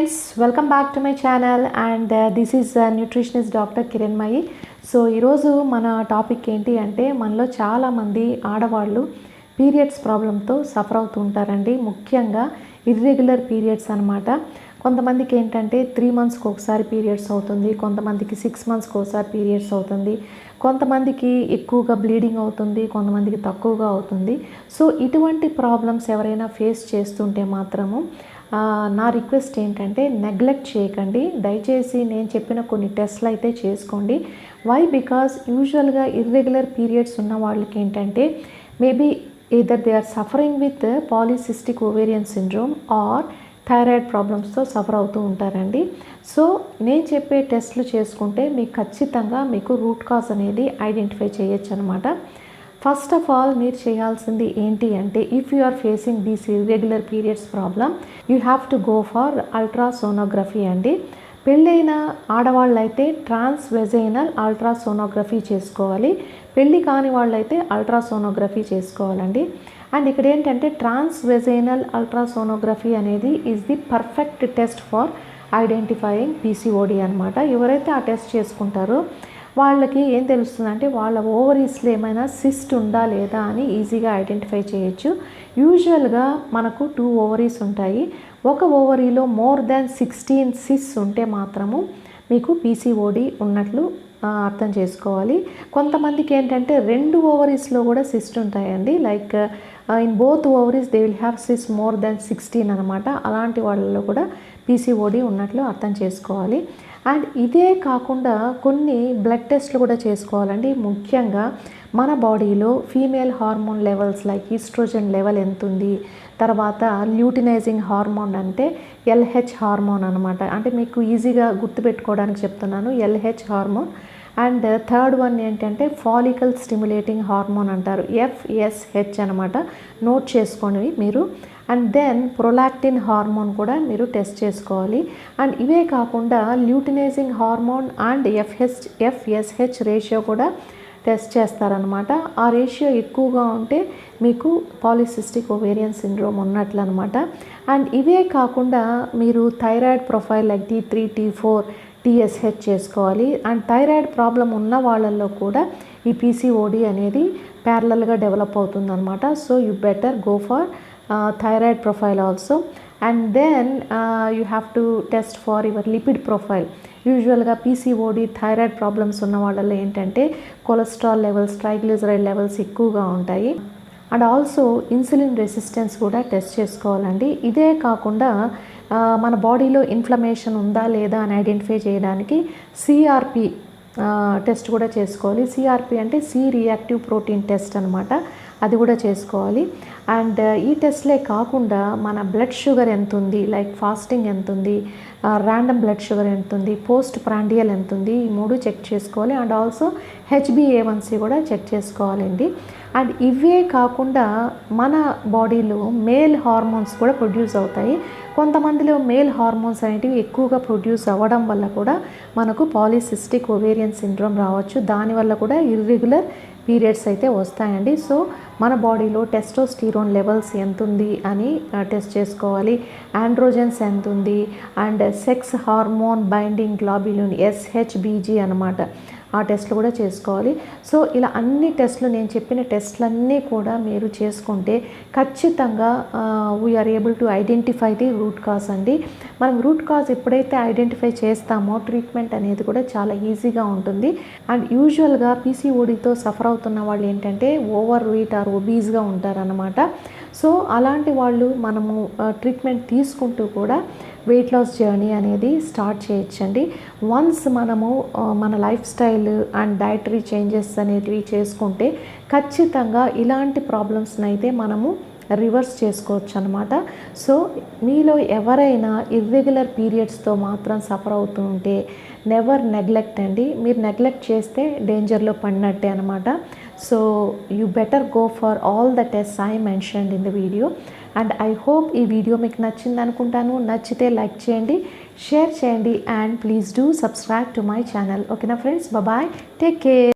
Friends welcome back to my channel and this is nutritionist doctor Kiran Mayi so ఈరోజు మన topic ఏంటి అంటే మనలో చాలామంది ఆడవాళ్ళు పీరియడ్స్ ప్రాబ్లంతో సఫర్ అవుతూ ఉంటారండి. ముఖ్యంగా ఇర్రెగ్యులర్ పీరియడ్స్ అనమాట కొంతమందికి ఏంటంటే త్రీ మంత్స్కి ఒకసారి పీరియడ్స్ అవుతుంది కొంతమందికి సిక్స్ మంత్స్కి ఒకసారి పీరియడ్స్ అవుతుంది కొంతమందికి ఎక్కువగా బ్లీడింగ్ అవుతుంది కొంతమందికి తక్కువగా అవుతుంది. సో ఇటువంటి ప్రాబ్లమ్స్ ఎవరైనా ఫేస్ చేస్తుంటే మాత్రము నా రిక్వెస్ట్ ఏంటంటే నెగ్లెక్ట్ చేయకండి. దయచేసి నేను చెప్పిన కొన్ని టెస్ట్లు అయితే చేసుకోండి. వై బికాస్ యూజువల్గా ఇర్రెగ్యులర్ పీరియడ్స్ ఉన్న వాళ్ళకి ఏంటంటే maybe either they are suffering with polycystic ovarian syndrome or thyroid ప్రాబ్లమ్స్తో suffer అవుతూ ఉంటారండి. సో నేను చెప్పే టెస్ట్లు చేసుకుంటే మీకు ఖచ్చితంగా మీకు రూట్ కాజ్ అనేది ఐడెంటిఫై చేయొచ్చు అనమాట ఫస్ట్ ఆఫ్ ఆల్ మీరు చేయాల్సింది ఏంటి అంటే if you are facing these irregular periods problem you have to go for ultrasonography అండి. పెళ్ళైన ఆడవాళ్ళైతే ట్రాన్స్ వెజైనల్ అల్ట్రాసోనోగ్రఫీ చేసుకోవాలి. పెళ్ళి కాని వాళ్ళైతే అల్ట్రాసోనోగ్రఫీ చేసుకోవాలండి. అండ్ ఇక్కడ ఏంటంటే ట్రాన్స్ వెజైనల్ అల్ట్రాసోనోగ్రఫీ అనేది is the perfect test for identifying PCOD అనమాట ఎవరైతే ఆ టెస్ట్ చేసుకుంటారో వాళ్ళకి ఏం తెలుస్తుందంటే వాళ్ళ ఓవరీస్లో ఏమైనా సిస్ట్ ఉందా లేదా అని ఈజీగా ఐడెంటిఫై చేయొచ్చు. యూజువల్గా మనకు టూ ఓవరీస్ ఉంటాయి. ఒక ఓవరీలో మోర్ దాన్ సిక్స్టీన్ సిస్ ఉంటే మాత్రము మీకు పీసీఓడి ఉన్నట్లు అర్థం చేసుకోవాలి. కొంతమందికి ఏంటంటే రెండు ఓవరీస్లో కూడా సిస్ట్ ఉంటాయండి. Like in both ovaries they will have cyst more than sixteen అనమాట అలాంటి వాళ్ళలో కూడా పీసీఓడి ఉన్నట్లు అర్థం చేసుకోవాలి. అండ్ ఇదే కాకుండా కొన్ని బ్లడ్ టెస్ట్లు కూడా చేసుకోవాలండి. ముఖ్యంగా మన బాడీలో female hormone levels like estrogen level ఎంత ఉంది తర్వాత ల్యూటినైజింగ్ హార్మోన్ అంటే ఎల్హెచ్ హార్మోన్ అనమాట అంటే మీకు ఈజీగా గుర్తుపెట్టుకోవడానికి చెప్తున్నాను. LH hormone and third one ఏంటంటే ఫాలికల్ స్టిమ్యులేటింగ్ హార్మోన్ అంటారు ఎఫ్ఎస్హెచ్ అనమాట నోట్ చేసుకోండి మీరు. అండ్ దెన్ ప్రొలాక్టిన్ హార్మోన్ కూడా మీరు టెస్ట్ చేసుకోవాలి. అండ్ ఇవే కాకుండా luteinizing hormone and FH FSH ratio కూడా టెస్ట్ చేస్తారనమాట ఆ రేషియో ఎక్కువగా ఉంటే మీకు పాలిసిస్టిక్ ఓవేరియన్ సిండ్రోమ్ ఉన్నట్లు అనమాట అండ్ ఇవే కాకుండా మీరు thyroid profile like T three T four TSH చేసుకోవాలి. అండ్ థైరాయిడ్ ప్రాబ్లం ఉన్న వాళ్ళల్లో కూడా ఈ పీసీఓడి అనేది ప్యారలల్గా డెవలప్ అవుతుందన్నమాట. So you better go for thyroid profile also and then you have to test for your lipid profile యూజువల్గా PCOD thyroid problems ఉన్న వాళ్ళలో ఏంటంటే కొలెస్ట్రాల్ లెవెల్స్ ట్రైగ్లిజరైడ్ లెవెల్స్ ఎక్కువగా ఉంటాయి. అండ్ ఆల్సో ఇన్సులిన్ రెసిస్టెన్స్ కూడా టెస్ట్ చేసుకోవాలండి. ఇదే కాకుండా మన బాడీలో ఇన్ఫ్లమేషన్ ఉందా లేదా అని ఐడెంటిఫై చేయడానికి సిఆర్పి టెస్ట్ కూడా చేసుకోవాలి. సిఆర్పి అంటే సి రియాక్టివ్ ప్రోటీన్ టెస్ట్ అనమాట అది కూడా చేసుకోవాలి. అండ్ uh, ఈ టెస్ట్లే కాకుండా మన బ్లడ్ షుగర్ ఎంత ఉంది లైక్ ఫాస్టింగ్ ఎంత ఉంది ర్యాండమ్ బ్లడ్ షుగర్ ఎంత ఉంది పోస్ట్ ప్రాండియల్ ఎంత ఉంది ఈ మూడు చెక్ చేసుకోవాలి. అండ్ ఆల్సో హెచ్బిఏవన్సీ కూడా చెక్ చేసుకోవాలండి. అండ్ ఇవే కాకుండా మన బాడీలో మేల్ హార్మోన్స్ కూడా ప్రొడ్యూస్ అవుతాయి. కొంతమందిలో మేల్ హార్మోన్స్ అనేటివి ఎక్కువగా ప్రొడ్యూస్ అవ్వడం వల్ల కూడా మనకు పాలిసిస్టిక్ ఒవేరియన్ సిండ్రోమ్ రావచ్చు. దానివల్ల కూడా ఇర్రెగ్యులర్ పీరియడ్స్ అయితే వస్తాయండి. సో మన బాడీలో టెస్టోస్టీరోన్ లెవెల్స్ ఎంత ఉంది అని టెస్ట్ చేసుకోవాలి. ఆండ్రోజన్స్ ఎంత ఉంది and sex hormone binding globulin SHBG అనమాట ఆ టెస్ట్లు కూడా చేసుకోవాలి. సో ఇలా అన్ని టెస్ట్లు నేను చెప్పిన టెస్ట్లన్నీ కూడా మీరు చేసుకుంటే ఖచ్చితంగా we're able to identify the root cause అండి. మనం రూట్ కాజ్ ఎప్పుడైతే ఐడెంటిఫై చేస్తామో ట్రీట్మెంట్ అనేది కూడా చాలా ఈజీగా ఉంటుంది. అండ్ యూజువల్గా పీసీఓడితో సఫర్ అవుతున్న వాళ్ళు ఏంటంటే ఓవర్ వెయిట్ ఆర్ ఒబీజ్గా ఉంటారనమాట సో అలాంటి వాళ్ళు మనము ట్రీట్మెంట్ తీసుకుంటూ కూడా వెయిట్ లాస్ జర్నీ అనేది స్టార్ట్ చేయొచ్చండి. వన్స్ మనము మన life style and dietary changes అనేటివి చేసుకుంటే ఖచ్చితంగా ఇలాంటి ప్రాబ్లమ్స్ని అయితే మనము రివర్స్ చేసుకోవచ్చు అనమాట సో మీలో ఎవరైనా ఇర్రెగ్యులర్ పీరియడ్స్తో మాత్రం సఫర్ అవుతూ ఉంటే నెవర్ నెగ్లెక్ట్ అండి. మీరు నెగ్లెక్ట్ చేస్తే డేంజర్లో పడినట్టే అనమాట so you better go for all the test I mentioned in the video and I hope ఈ వీడియో మీకు నచ్చింది అనుకుంటాను. నచ్చితే లైక్ చేయండి షేర్ చేయండి and please do subscribe to my channel ఓకేనా ఫ్రెండ్స్ బాయ్ టేక్ కేర్